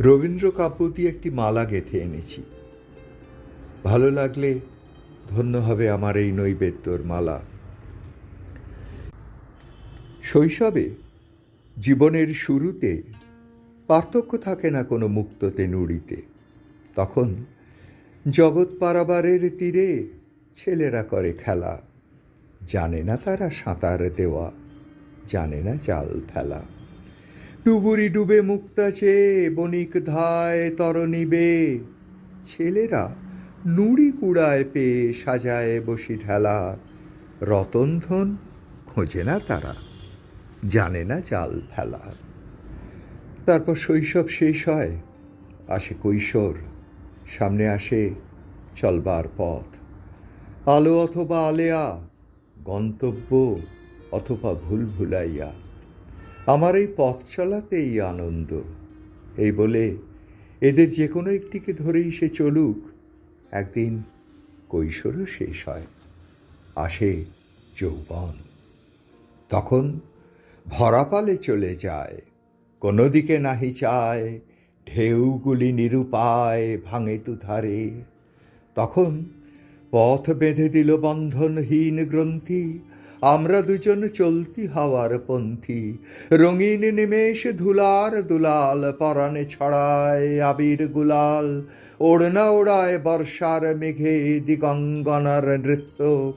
রবীন্দ্র কাব্য দিয়ে একটি মালা গেঁথে এনেছি। ভালো লাগলে ধন্য হবে আমার এই নৈবেদ্যর মালা। শৈশবে জীবনের শুরুতে পার্থক্য থাকে না কোনো মুক্ততে নুড়িতে তখন জগৎ পারাবারের তীরে ছেলেরা করে খেলা। জানে না তারা সাঁতার দেওয়া, জানে না জাল ফেলা। ডুবুরি ডুবে মুক্তা চেয়ে বণিক ধায় তরণিবে ছেলেরা নুড়ি কুড়ায় পেয়ে সাজায় বসি ঢেলা। রতনধন খোঁজে না তারা, জানে না জাল ফেলা। তারপর শৈশব শেষ হয়, আসে কৈশোর, সামনে আসে চলবার পথ। আলো অথবা আলেয়া, গন্তব্য অথবা ভুল ভুলাইয়া। আমার এই পথ চলাতেই আনন্দ। এই বলে এদের যে কোনো একটিকে ধরেই সে চলুক। একদিন কৈশোরও শেষ হয়, আসে যৌবন। তখন ভরাপালে চলে যায় কোনো দিকে নাহি চায়, ঢেউগুলি নিরুপায় ভাঙে তুধারে। তখন পথ বেঁধে দিল বন্ধনহীন গ্রন্থি আমরা দুজন চলতি হাওয়ার পন্থী। রঙিন নিমেষ ধুলার দুলাল পরাণে ছড়ায় আবির গুলাল। ওড়না ওড়ায় বর্ষার মেঘে দিগঙ্গনার নৃত্য।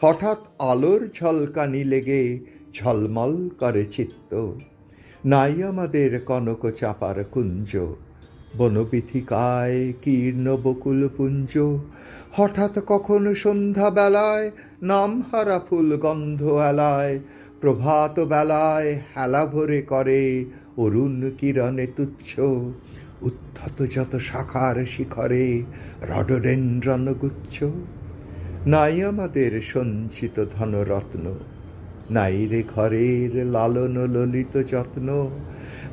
হঠাৎ আলোর ঝলকানি লেগে ঝলমল করে চিত্ত। নাই আমাদের কনক চাপার কুঞ্জ। বনবিথিকায় কীর্ণ বকুল পুঞ্জ। হঠাৎ কখন সন্ধ্যা বেলায় নামহারা ফুল গন্ধ এলায়। প্রভাত বেলায় হেলা ভরে করে অরুণ কিরণে তুচ্ছ। উত্থত যত শাখার শিখরে রডরেন্দ্রন গুচ্ছ। নাই আমাদের সঞ্চিত ধনরত্ন। নাই রে ঘরের লালন ললিত যত্ন।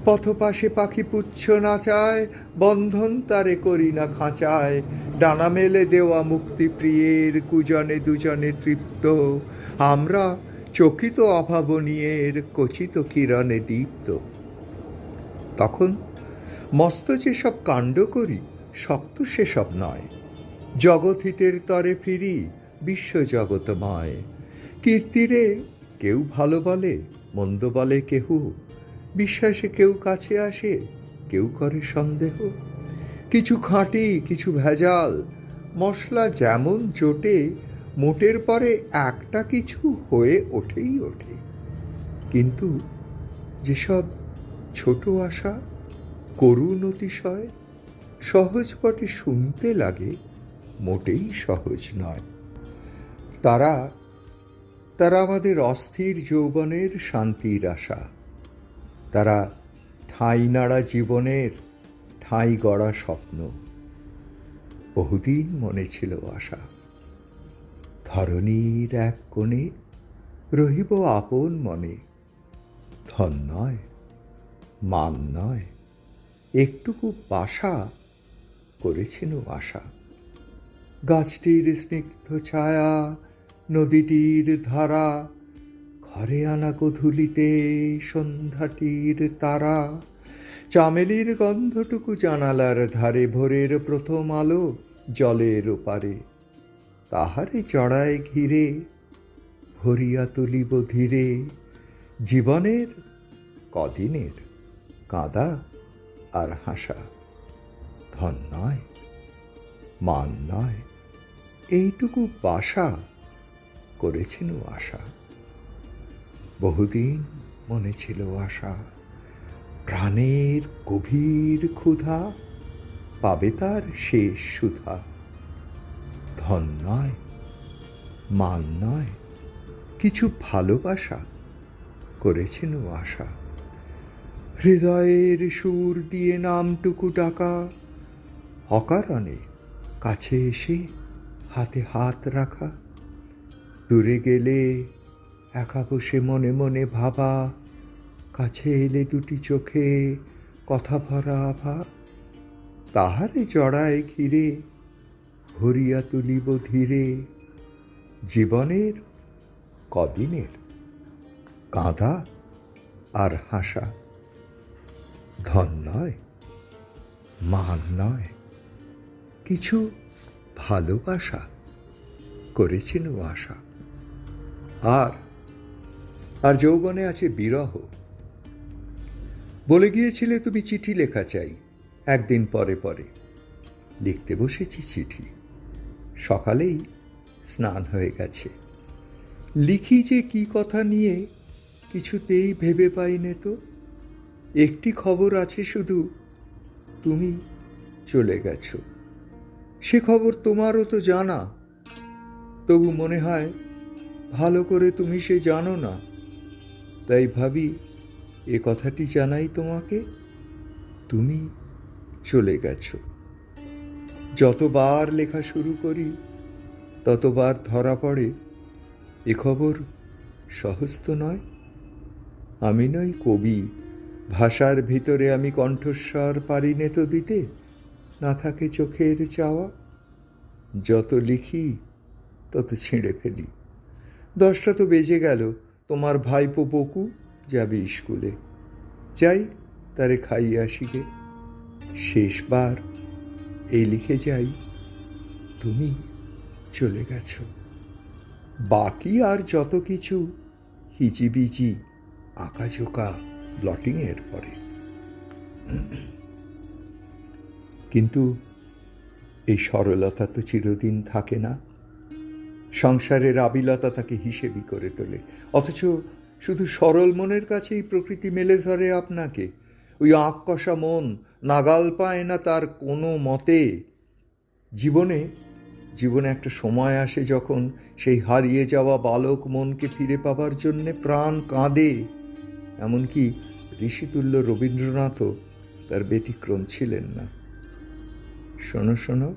পথপাশে পাখি পুচ্ছ নাচায় বন্ধন তারে করি না খাঁচায়। ডানা মেলে দেওয়া মুক্তি প্রিয়ের কুজনে দুজনে তৃপ্ত। আমরা চকিত অভাবনীয়ের কচিত কিরণে দীপ্ত। তখন মস্ত যেসব কাণ্ড করি, শক্ত সেসব নয়। জগৎহিতের তরে ফিরি বিশ্বজগতময় কীর্তিরে কেউ ভালো বলে, মন্দ বলে কেহু। বিশ্বাসে কেউ কাছে আসে, কেউ করে সন্দেহ। কিছু খাঁটি, কিছু ভেজাল, মশলা যেমন জোটে, মোটের পরে একটা কিছু হয়ে ওঠেই ওঠে। কিন্তু যেসব ছোট আশা, করুণ অতিশয়, সহজ পটে শুনতে লাগে, মোটেই সহজ নয়। তারা তারা আমাদের অস্থির যৌবনের শান্তির আশা। তারা ঠাঁই নাড়া জীবনের ঠাঁই গড়া স্বপ্ন। বহুদিন মনে ছিল আশা। ধরণীর এক কোণে রহিব আপন মনে। ধন নয়, মান নয়, একটুকু বাসা করেছেন আশা। গাছটির স্নিগ্ধ ছায়া নদীটির ধারা, ঘরে আনা গধূলিতে সন্ধ্যাটির তারা। চামেলির গন্ধটুকু জানালার ধারে ভোরের প্রথম আলো জলের ওপারে। তাহারে চড়ায় ঘিরে, ভরিয়া তুলিব ধীরে। জীবনের, কদিনের কাঁদা আর হাসা। ধন নয়, মান নয়, এইটুকু বাসা করেছেন আশা। বহুদিন মনে ছিল আশা। প্রাণের গভীর ক্ষুধা পাবে তার শেষ সুধা। ধন নয়, মান নয়, কিছু ভালোবাসা করেছেন আশা। হৃদয়ের সুর দিয়ে নামটুকু ডাকা, অকারণে কাছে এসে হাতে হাত রাখা। দূরে গেলে একা বসে মনে মনে ভাবা, কাছে এলে দুটি চোখে কথা ভরা আভা। তাহারে জড়ায় ঘিরে, ভরিয়া তুলিব ধীরে, জীবনের কদিনের কাঁদা আর হাসা। ধন নয়, মান নয়, কিছু ভালোবাসা করেছিল আশা। আর আর যৌবনে আছে বিরহ। বলে গিয়েছিলে তুমি চিঠি লেখা চাই, একদিন পরে পরে। লিখতে বসেছি চিঠি। সকালেই স্নান হয়ে গেছে। লিখি যে কি কথা নিয়ে, কিছুতেই ভেবে পাইনে তো। একটি খবর আছে শুধু, তুমি চলে গেছো। সে খবর তোমারও তো জানা। তবু মনে হয় ভালো করে তুমি সে জানো না। তাই ভাবি, এ কথাটি জানাই তোমাকে। তুমি চলে গেছো। যতবার লেখা শুরু করি, ততবার ধরা পড়ে, এ খবর সহজ তো নয়। আমি নই কবি, ভাষার ভিতরে আমি কণ্ঠস্বর পারি নে তো দিতে, না থাকে চোখের চাওয়া। যত লিখি, তত ছিঁড়ে ফেলি। দশটা তো বেজে গেল, তোমার ভাইপো বকু যাবে স্কুলে। যাই, তারে খাইয়ে আসিগে শেষবার এই লিখে যাই, তুমি চলে গেছ। বাকি আর যত কিছু হিজিবিজি, আঁকাঝোঁকা ব্লটিংয়ের পরে। কিন্তু এই সরলতা তো চিরদিন থাকে না। সংসারের আবিলতা তাকে হিসেবই করে তোলে। অথচ শুধু সরল মনের কাছেই প্রকৃতি মেলে ধরে আপনাকে। ওই আঁক কষা মন নাগাল পায় না তার কোনো মতে। জীবনে জীবনে একটা সময় আসে যখন সেই হারিয়ে যাওয়া বালক মনকে ফিরে পাবার জন্যে প্রাণ কাঁদে। এমনকি ঋষিতুল্য রবীন্দ্রনাথও তার ব্যতিক্রম ছিলেন না। শোনো শোনো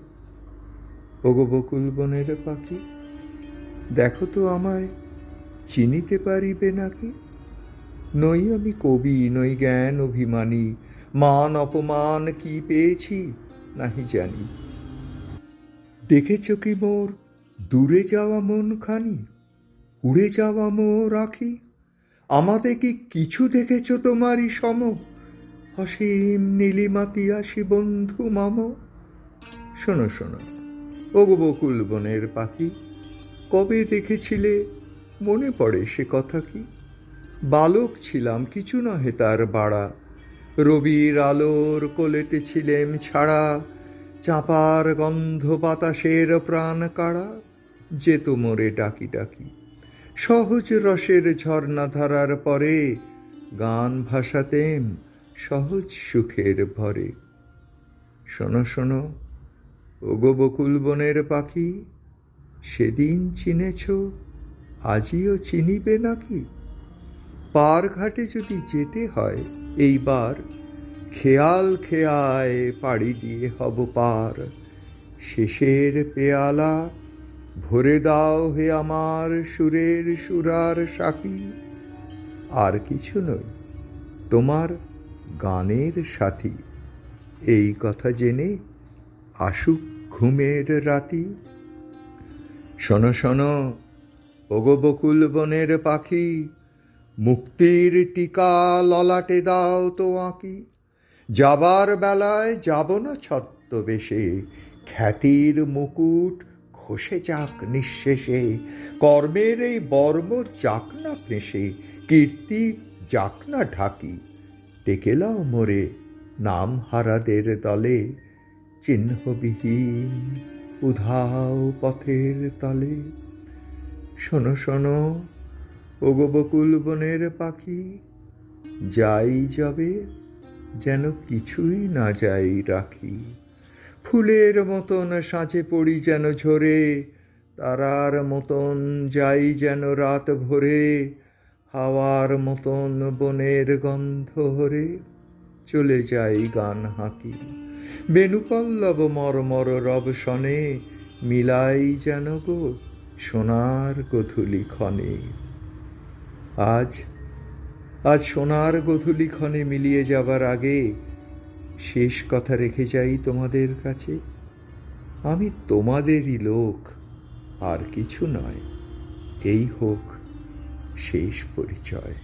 ওগো বকুল বনের পাখি। দেখো তো আমায়, চিনিতে পারিবে নাকি? নই আমি কবি, নই জ্ঞান অভিমানী, মান অপমান কি পেয়েছি নাহি জানি। দেখেছ কি মোর দূরে যাওয়া মন খানি উড়ে যাওয়া মোর আখি? আমাদের কি কিছু দেখেছ তোমারই সম? অসীম নীলিমাতি আসি বন্ধু মাম। শোনো শোনো ওগো বকুল বনের পাখি কবে দেখেছিলে? মনে পড়ে সে কথা কি? বালক ছিলাম, কিছু নহে তার বাড়া। রবির আলোর কোলেতে ছিলেম ছাড়া, চাপার গন্ধ বাতাসের প্রাণ কাড়া। যেত মোরে ডাকি ডাকি। সহজ রসের ঝর্ণা ধারার পরে গান ভাসাতেম সহজ সুখের ভরে। শোনো শোনো, ওগো বকুল বনের পাখি সেদিন চিনেছ? আজিও চিনিবে নাকি? পার ঘাটে যদি যেতে হয়, এইবার খেয়াল খেয়ায় পাড়ি দিয়ে হব পার। শেষের পেয়ালা ভরে দাও হে আমার সুরের সুরার সাকি। আর কিছু নয়, তোমার গানের সাথী। এই কথা জেনে আসুক ঘুমের রাতি। শোনো শোনো, ওগো বকুল বনের পাখি, মুক্তির টিকা ললাটে দাও তো আঁকি। যাবার বেলায় যাব না ছত্রবেশে, খ্যাতির মুকুট খসে যাক নিঃশেষে, কর্মের এই বর্ম যাক না ফেঁসে কীর্তি যাক না ঢাকি। টেকেলাও মোরে, নাম হারাদের দলে, চিহ্নবিহীন। উধাও পথের তলে। শোনো শোনো, ওগো বকুল বনের পাখি, যাই যাবে যেন কিছুই না যাই রাখি। ফুলের মতন সাঁচে পড়ি যেন ঝরে, তারার মতন যাই যেন রাত ভরে, হাওয়ার মতন বনের গন্ধ হরে চলে যাই গান হাঁকি। বেনুপল্লব মরমর রব শনে, মিলাই যেন গো সোনার গধূলি ক্ষণে। আজ আজ সোনার গধূলি ক্ষণে মিলিয়ে যাবার আগে শেষ কথা রেখে যাই তোমাদের কাছে। আমি তোমাদেরই লোক, আর কিছু নয়, এই হোক শেষ পরিচয়।